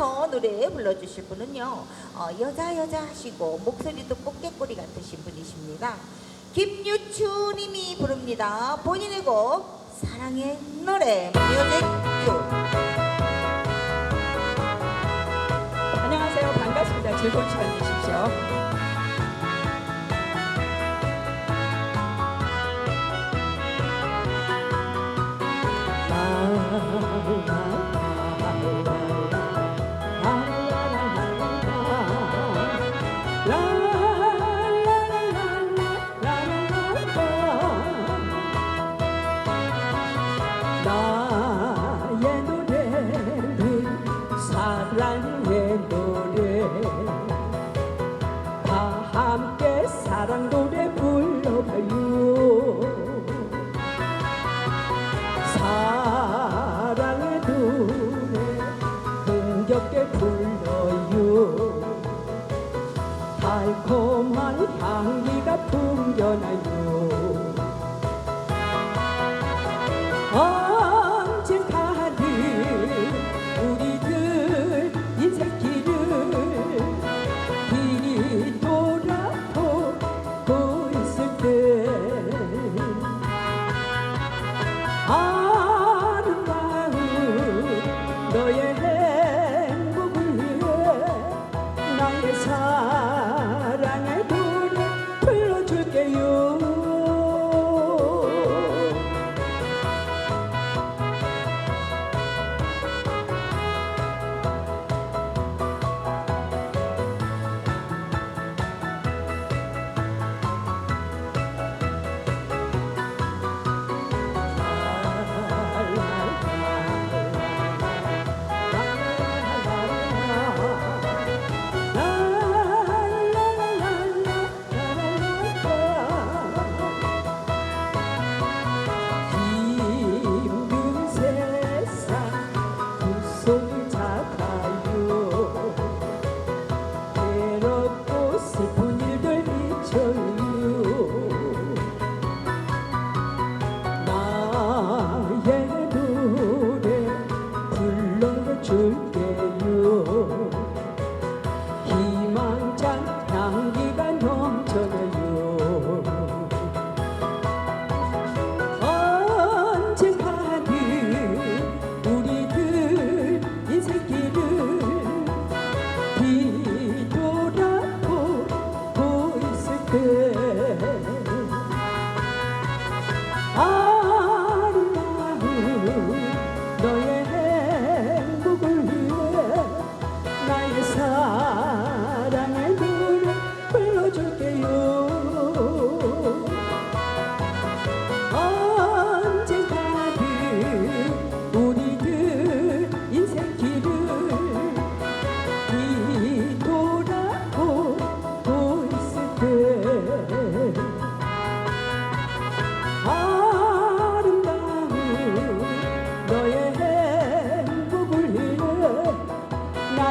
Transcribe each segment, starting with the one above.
어, 노래 불러주실 분은요 어, 여자 여자 하시고 목소리도 꽃게꼬리 같으신 분이십니다 김유추님이 부릅니다 본인의 곡 사랑의 노래 뮤직 큐 안녕하세요. 반갑습니다. 즐거운 시간 되십시오. 사랑 노래 불러봐요. 사랑의 노래 흥겹게 불러요. 달콤한 향기가 풍겨나요 위해 Oh.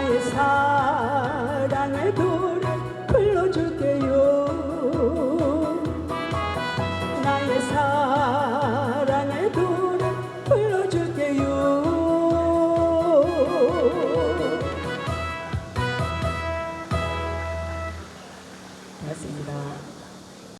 나의 사랑의 노래 불러줄게요. 나의 사랑의